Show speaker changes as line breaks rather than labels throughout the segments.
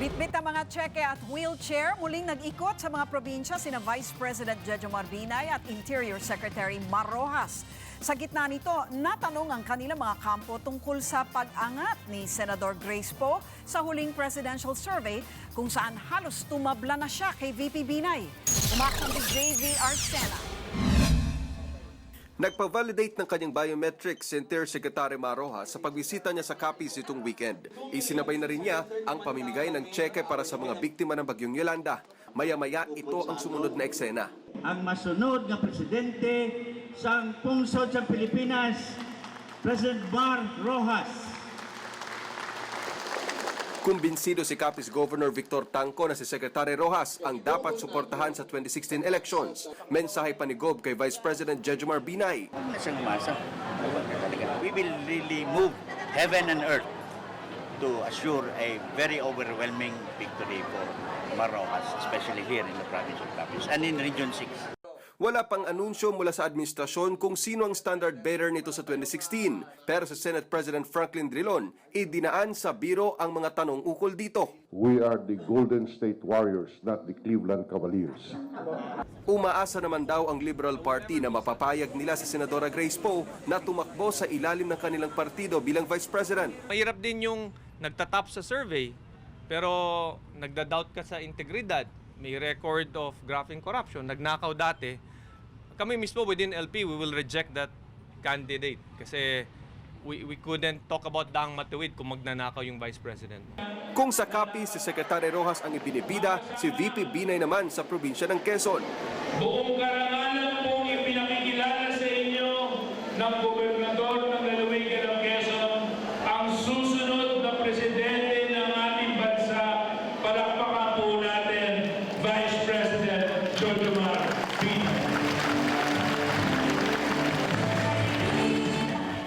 Bitbit ang mga tseke at wheelchair muling nag-ikot sa mga probinsya sina Vice President Jojo Marbinay at Interior Secretary Mar Rojas. Sa gitna nito, natanong ang kanilang mga kampo tungkol sa pag-angat ni Senador Grace Poe sa huling presidential survey kung saan halos tumabla na siya kay VP Binay. Umakang si JV Arsena.
Nagpa-validate ng kanyang biometrics si Secretary Maroja sa pagbisita niya sa Capiz itong weekend. Isinabay na rin niya ang pamimigay ng cheque para sa mga biktima ng bagyong Yolanda. Maya-maya ito ang sumunod na eksena.
ang masunod nga presidente sa pungsod sa Pilipinas, President Mar Rojas.
Kumbinsido si Capiz Governor Victor Tanco na si Secretary Rojas ang dapat suportahan sa 2016 elections. Mensahe pa ni Gob kay Vice President Jejomar Binay.
Isang umasa. We will really move heaven and earth to assure a very overwhelming victory for Marojas, especially here in the province of Capiz and in Region 6.
Wala pang anunsyo mula sa administrasyon kung sino ang standard bearer nito sa 2016. Pero sa Senate President Franklin Drilon, idinaan sa biro ang mga tanong ukol dito.
We are the Golden State Warriors, not the Cleveland Cavaliers.
Umaasa naman daw ang Liberal Party na mapapayag nila si Senadora Grace Poe na tumakbo sa ilalim ng kanilang partido bilang Vice President.
Mahirap din yung nagtatap sa survey, pero nagda-doubt ka sa integridad. May record of graphing corruption, nagnakaw dati. Kami mismo within LP, we will reject that candidate kasi we, we couldn't talk about daang matuwid kung magnanakaw yung vice president.
Kung sa copy si Secretary Rojas ang ibinibida, si VP Binay naman sa probinsya ng Quezon.
Buong karangalan pong ipinakikilala sa inyo ng gobernador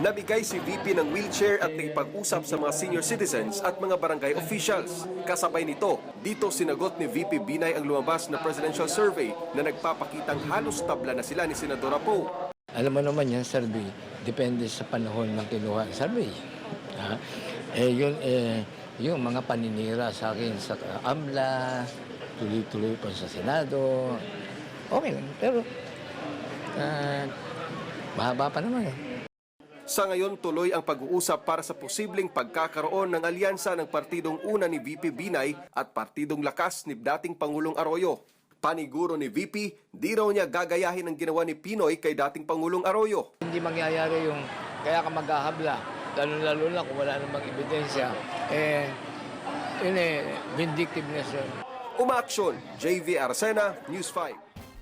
Nabigay si VP ng wheelchair at nakipag-usap sa mga senior citizens at mga barangay officials. Kasabay nito, dito sinagot ni VP Binay ang lumabas na presidential survey na nagpapakitang halos tabla na sila ni Senadora Poe.
Alam mo naman yan, survey, depende sa panahon ng kinuha survey. Ha? Eh, yun, eh, yung mga paninira sa akin sa AMLA, tuloy-tuloy pa sa Senado, okay lang. Pero, ah, mahaba pa naman eh.
Sa ngayon, tuloy ang pag-uusap para sa posibleng pagkakaroon ng alyansa ng partidong una ni VP Binay at partidong lakas ni dating Pangulong Arroyo. Paniguro ni VP, di raw niya gagayahin ang ginawa ni Pinoy kay dating Pangulong Arroyo.
Hindi mangyayari yung kaya ka maghahabla, lalo-lalo na kung wala namang ebidensya, eh, yun eh, vindictiveness yun.
Umaaksyon, JV Arcena, News 5.